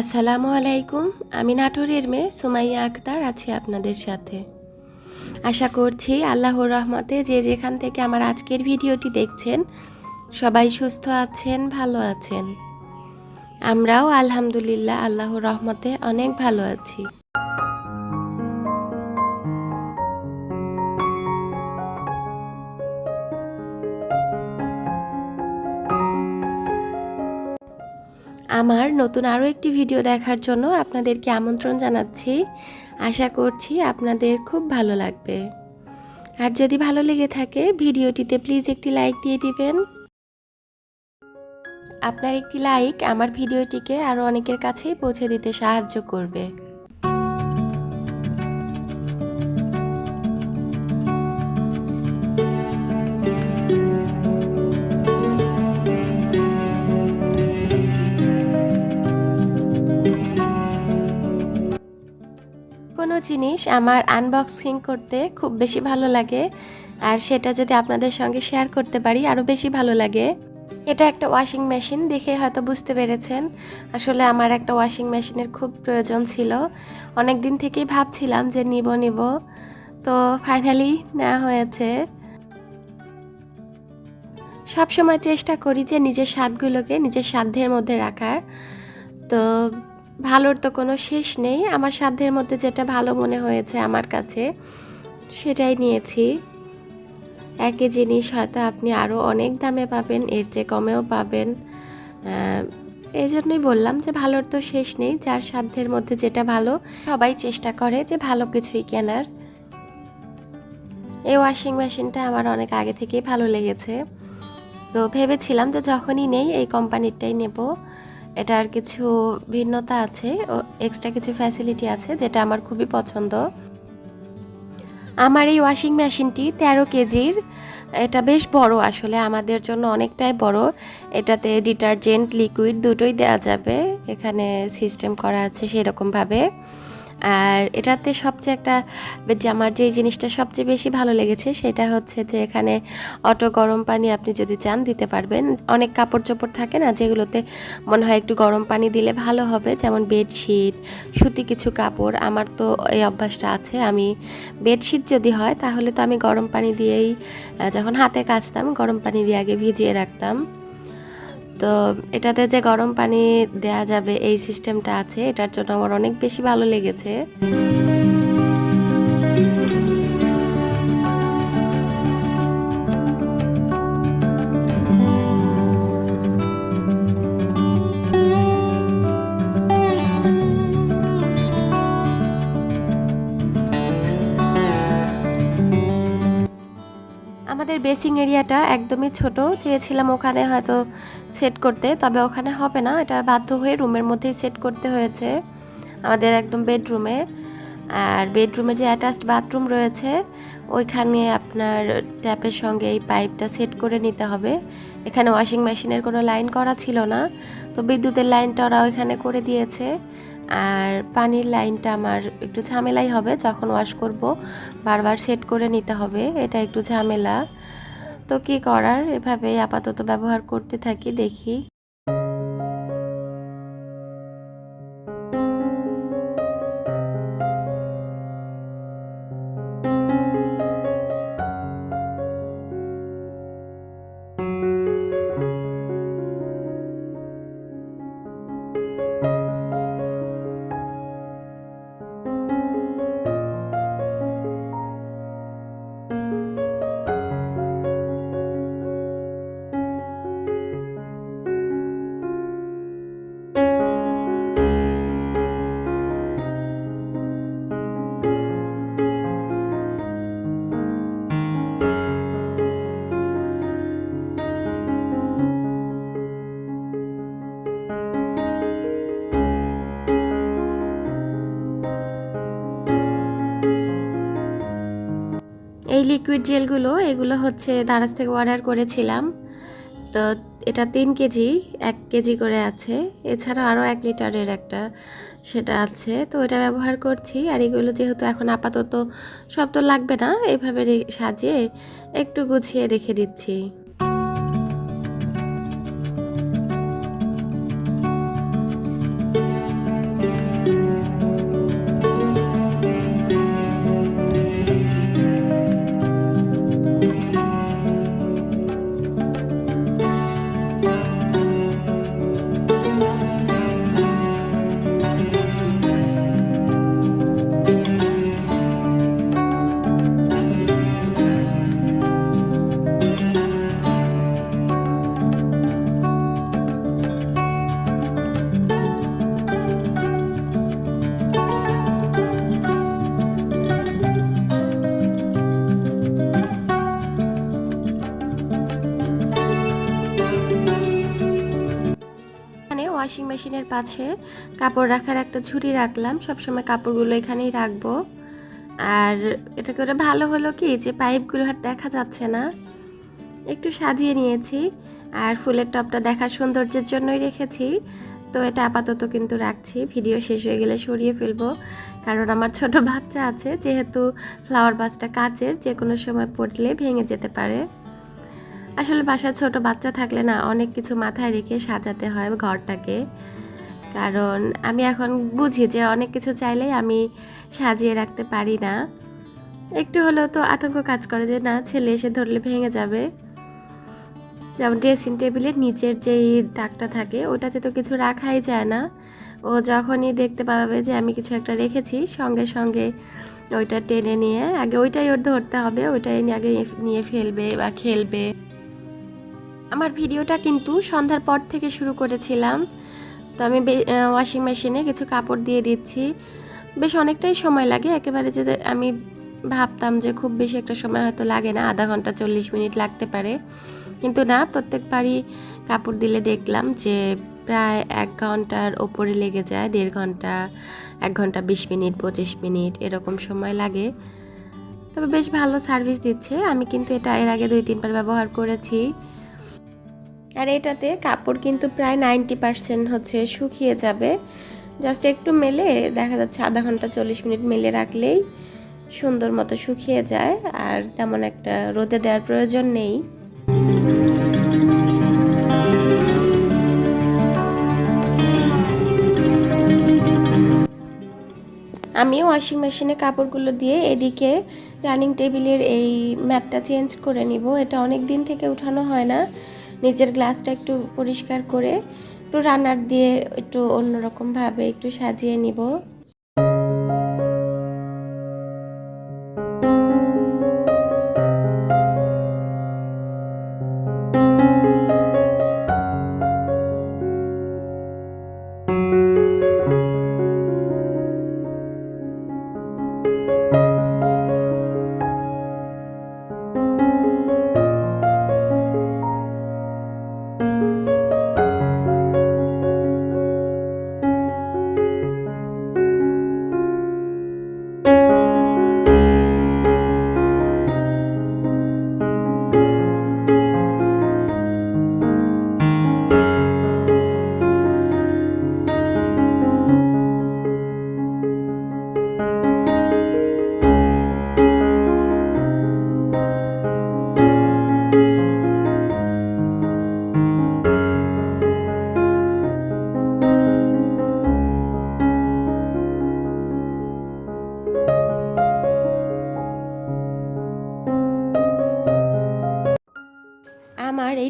আসসালামু আলাইকুম, আমি নাটোরের মেয়ে সুমাইয়া আক্তার আছি আপনাদের সাথে। আশা করছি আল্লাহর রহমতে যে যেখান থেকে আমার আজকের ভিডিওটি দেখছেন, সবাই সুস্থ আছেন, ভালো আছেন। আমরাও আলহামদুলিল্লাহ আল্লাহর রহমতে অনেক ভালো আছি। আমার নতুন আরও একটি ভিডিও দেখার জন্য আপনাদেরকে আমন্ত্রণ জানাচ্ছি। আশা করছি আপনাদের খুব ভালো লাগবে। আর যদি ভালো লেগে থাকে, ভিডিওটিতে প্লিজ একটি লাইক দিয়ে দিবেন। আপনার একটি লাইক আমার ভিডিওটিকে আরও অনেকের কাছেই পৌঁছে দিতে সাহায্য করবে। জিনিস আমার আনবক্সিং করতে খুব বেশি ভালো লাগে। আর সেটা যদি আপনাদের সঙ্গে শেয়ার করতে পারি আরও বেশি ভালো লাগে। এটা একটা ওয়াশিং মেশিন দেখে হয়তো বুঝতে পেরেছেন। আসলে আমার একটা ওয়াশিং মেশিনের খুব প্রয়োজন ছিল। অনেক দিন থেকেই ভাবছিলাম যে নিব নিব। তো ফাইনালি নেওয়া হয়েছে। সবসময় চেষ্টা করি যে নিজের স্বাদগুলোকে নিজের সাধ্যের মধ্যে রাখার। তো ভালোর তো কোনো শেষ নেই। আমার সাধ্যের মধ্যে যেটা ভালো মনে হয়েছে আমার কাছে, সেটাই নিয়েছি। একই জিনিস হয়তো আপনি আরও অনেক দামে পাবেন, এর চেয়ে কমেও পাবেন। এই জন্যই বললাম যে ভালোর তো শেষ নেই, যার সাধ্যের মধ্যে যেটা ভালো, সবাই চেষ্টা করে যে ভালো কিছুই কেনার। এই ওয়াশিং মেশিনটা আমার অনেক আগে থেকেই ভালো লেগেছে। তো ভেবেছিলাম যে যখনই নেই, এই কোম্পানিরটাই নেব। এটার কিছু ভিন্নতা আছে, ও এক্সট্রা কিছু ফ্যাসিলিটি আছে যেটা আমার খুবই পছন্দ। আমার এই ওয়াশিং মেশিনটি তেরো কেজির, এটা বেশ বড় আসলে, আমাদের জন্য অনেকটাই বড়। এটাতে ডিটারজেন্ট লিকুইড দুটোই দেওয়া যাবে, এখানে সিস্টেম করা আছে সেরকমভাবে। আর এটাতে সবচেয়ে একটা আমার যে জিনিসটা সবচেয়ে বেশি ভালো লেগেছে সেটা হচ্ছে যে এখানে অটো গরম পানি আপনি যদি চান দিতে পারবেন। অনেক কাপড় চোপড় থাকে না যেগুলোতে মনে হয় একটু গরম পানি দিলে ভালো হবে, যেমন বেডশিট, সুতি কিছু কাপড়। আমার তো এই অভ্যাসটা আছে, আমি বেডশিট যদি হয় তাহলে তো আমি গরম পানি দিয়েই যখন হাতে কাচতাম গরম পানি দিয়ে আগে ভিজিয়ে রাখতাম। তো এটাতে যে গরম পানি দেয়া যাবে এই সিস্টেমটা আছে, এটার জন্য আমার অনেক বেশি ভালো লেগেছে। আমাদের বেসিং এরিয়াটা একদমই ছোট। চেয়েছিলাম ওখানে হয়তো সেট করতে, তবে ওখানে হবে না। এটা বাধ্য হয়ে রুমের মধ্যেই সেট করতে হয়েছে আমাদের একদম বেডরুমে। আর বেডরুমে যে অ্যাটাচড বাথরুম রয়েছে, ওইখানে আপনার ট্যাপের সঙ্গে এই পাইপটা সেট করে নিতে হবে। এখানে ওয়াশিং মেশিনের কোনো লাইন করা ছিল না, তো বিদ্যুতের লাইনটা ওরা ওইখানে করে দিয়েছে। আর পানির লাইনটা আমার একটু ঝামেলাই হবে, যখন ওয়াশ করব, বারবার সেট করে নিতে হবে, এটা একটু ঝামেলা। তো কি করার? এভাবেই আপাতত ব্যবহার করতে থাকি, দেখি। এই লিকুইড জেলগুলো এগুলো হচ্ছে দারাজ থেকে অর্ডার করেছিলাম। তো এটা তিন কেজি, এক কেজি করে আছে। এছাড়া আরও এক লিটারের একটা সেটা আছে। তো এটা ব্যবহার করছি। আর এগুলো যেহেতু এখন আপাতত সব তো লাগবে না এইভাবে সাজিয়ে একটু গুছিয়ে রেখে দিচ্ছি। পাশে কাপড় রাখার একটা ঝুড়ি রাখলাম। সবসময় কাপড়গুলো এখানেই রাখব। আর এটা করে ভালো হলো কি যে পাইপগুলো আর দেখা যাচ্ছে না। একটু সাজিয়ে নিয়েছি আর ফুলের টপটা দেখার সৌন্দর্যের জন্যই রেখেছি। তো এটা আপাতত কিন্তু রাখছি। ভিডিও শেষ হয়ে গেলে সরিয়ে ফেলব। কারণ আমার ছোট বাচ্চা আছে, যেহেতু ফ্লাওয়ার বাসটা কাচের, যে কোনো সময় পড়লে ভেঙে যেতে পারে। আসলে বাসায় ছোট বাচ্চা থাকলে না অনেক কিছু মাথায় রেখে সাজাতে হয় ঘরটাকে। কারণ আমি এখন বুঝি যে অনেক কিছু চাইলেই আমি সাজিয়ে রাখতে পারি না। একটু হলেও তো আতঙ্ক কাজ করে যে না, ছেলে এসে ধরলে ভেঙে যাবে। যেমন ড্রেসিং টেবিলের নিচের যেই দাগটা থাকে, ওটাতে তো কিছু রাখাই যায় না। ও যখনই দেখতে পাবে যে আমি কিছু একটা রেখেছি, সঙ্গে সঙ্গে ওইটা টেনে নিয়ে, আগে ওইটাই ওর ধরতে হবে, ওইটাই নিয়ে আগে নিয়ে ফেলবে বা খেলবে। আমার ভিডিওটা কিন্তু সন্ধ্যার পর থেকে শুরু করেছিলাম। তো আমি ওয়াশিং মেশিনে কিছু কাপড় দিয়ে দিচ্ছি। বেশ অনেকটাই সময় লাগে, একেবারে যে আমি ভাবতাম যে খুব বেশি একটা সময় হয়তো লাগে না, আধা ঘণ্টা চল্লিশ মিনিট লাগতে পারে। কিন্তু না, প্রত্যেকবারই কাপড় দিলে দেখলাম যে প্রায় এক ঘণ্টার ওপরে লেগে যায়, দেড় ঘণ্টা, এক ঘণ্টা বিশ মিনিট, পঁচিশ মিনিট, এরকম সময় লাগে। তবে বেশ ভালো সার্ভিস দিচ্ছে। আমি কিন্তু এটা এর আগে দুই তিনবার ব্যবহার করেছি। আর এটাতে কাপড় কিন্তু প্রায় নাইনটি পারসেন্ট হচ্ছে শুকিয়ে যাবে। জাস্ট একটু মেলে, দেখা যাচ্ছে আধা ঘণ্টা চল্লিশ মিনিট মেলে রাখলেই সুন্দর মতো শুকিয়ে যায়, আর তেমন একটা রোদে দেওয়ার প্রয়োজন নেই। আমি ওয়াশিং মেশিনে কাপড়গুলো দিয়ে এদিকে ডাইনিং টেবিলের এই ম্যাটটা চেঞ্জ করে নিব। এটা অনেক দিন থেকে উঠানো হয় না। নিচের গ্লাসটা একটু পরিষ্কার করে একটু রানার দিয়ে একটু অন্যরকমভাবে একটু সাজিয়ে নিব।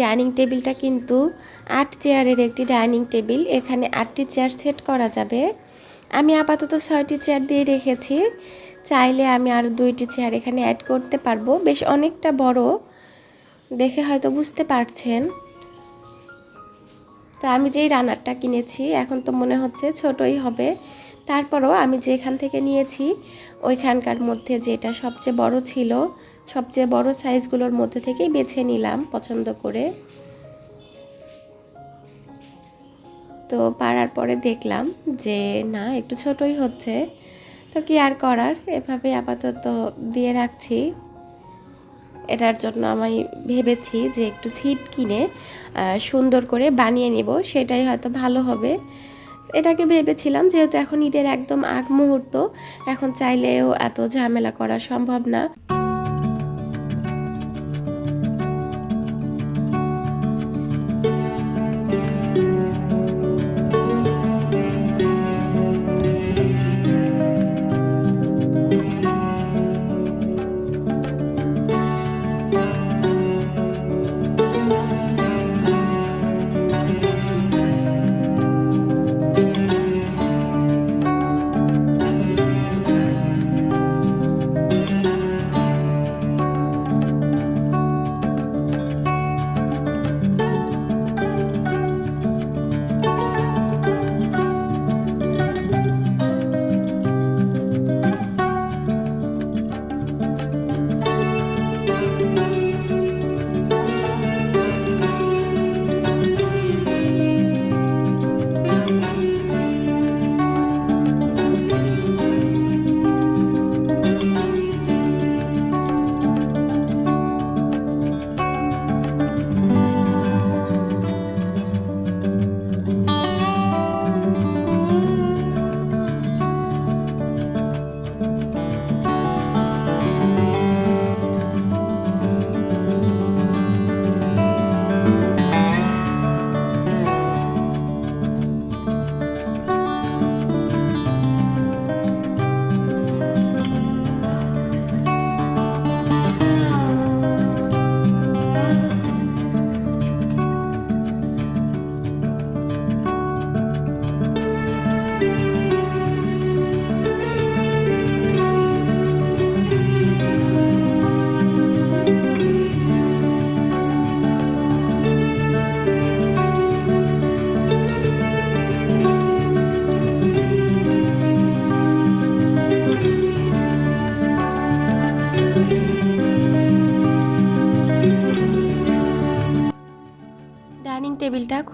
ডাইনিং টেবিলটা কিন্তু আট চেয়ারের একটি ডাইনিং টেবিল। এখানে আটটি চেয়ার সেট করা যাবে। আমি আপাতত ছয়টি চেয়ার দিয়ে রেখেছি। চাইলে আমি আরও দুইটি চেয়ার এখানে অ্যাড করতে পারব। বেশ অনেকটা বড়। দেখে হয়তো বুঝতে পারছেন। তো আমি যেই রানারটা কিনেছি, এখন তো মনে হচ্ছে ছোটই হবে। তারপরও আমি যেখান থেকে নিয়েছি, ওইখানকার মধ্যে যেটা সবচেয়ে বড় ছিল সবচেয়ে বড় সাইজগুলোর মধ্যে থেকেই বেছে নিলাম পছন্দ করে। তো পাড়ার পরে দেখলাম যে, না, একটু ছোটই হচ্ছে। তো কি আর করার? এভাবে আপাতত দিয়ে রাখছি। এটার জন্য আমি ভেবেছি যে, একটু সিট কিনে সুন্দর করে বানিয়ে নিব, সেটাই হয়তো ভালো হবে। এটাকে ভেবেছিলাম যেহেতু এখন ঈদের একদম আগ মুহূর্ত, এখন চাইলেও এত ঝামেলা করা সম্ভব না।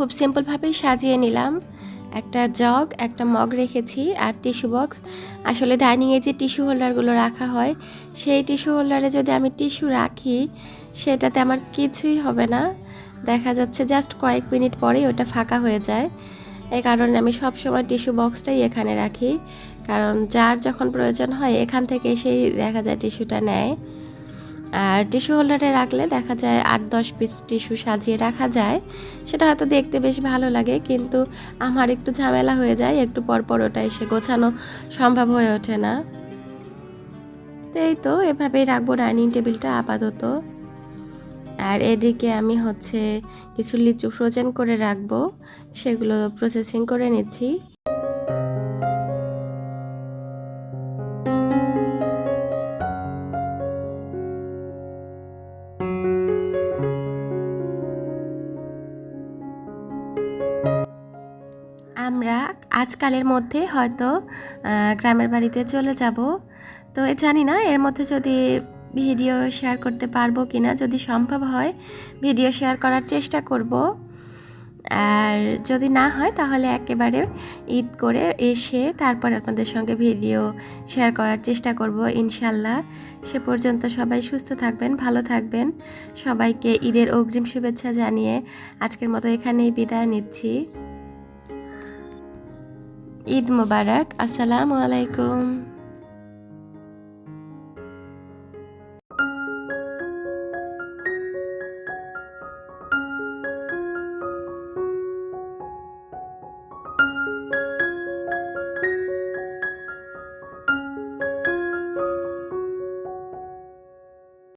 খুব সিম্পলভাবেই সাজিয়ে নিলাম। একটা জগ, একটা মগ রেখেছি আর টিস্যু বক্স। আসলে ডাইনিংয়ে যে টিস্যু হোল্ডারগুলো রাখা হয়, সেই টিস্যু হোল্ডারে যদি আমি টিস্যু রাখি, সেটাতে আমার কিছুই হবে না। দেখা যাচ্ছে জাস্ট কয়েক মিনিট পরেই ওটা ফাঁকা হয়ে যায়। এই কারণে আমি সব সময় টিস্যু বক্সটাই এখানে রাখি। কারণ যার যখন প্রয়োজন হয়, এখান থেকে সেই দেখা যায় টিস্যুটা নেয়। আর টিস্যু হোল্ডারে রাখলে দেখা যায় আট দশ পিস টিস্যু সাজিয়ে রাখা যায়। সেটা হয়তো দেখতে বেশ ভালো লাগে, কিন্তু আমার একটু ঝামেলা হয়ে যায়, একটু পর পর ওটা এসে গোছানো সম্ভব হয়ে ওঠে না। এই তো, এভাবেই রাখব ডাইনিং টেবিলটা আপাতত। আর এদিকে আমি হচ্ছে কিছু লিচু ফ্রোজেন করে রাখব, সেগুলো প্রসেসিং করে নিচ্ছি। আমরা আজকালের মধ্যে হয়তো গ্রামের বাড়িতে চলে যাব। তো জানি না, এর মধ্যে যদি ভিডিও শেয়ার করতে পারব কি না যদি সম্ভব হয়, ভিডিও শেয়ার করার চেষ্টা করব। আর যদি না হয়, তাহলে একেবারে ঈদ করে এসে তারপর আপনাদের সঙ্গে ভিডিও শেয়ার করার চেষ্টা করব, ইনশাল্লাহ। সে পর্যন্ত সবাই সুস্থ থাকবেন, ভালো থাকবেন। সবাইকে ঈদের অগ্রিম শুভেচ্ছা জানিয়ে আজকের মতো এখানেই বিদায় নিচ্ছি। ঈদ মোবারক আসসালামু আলাইকুম।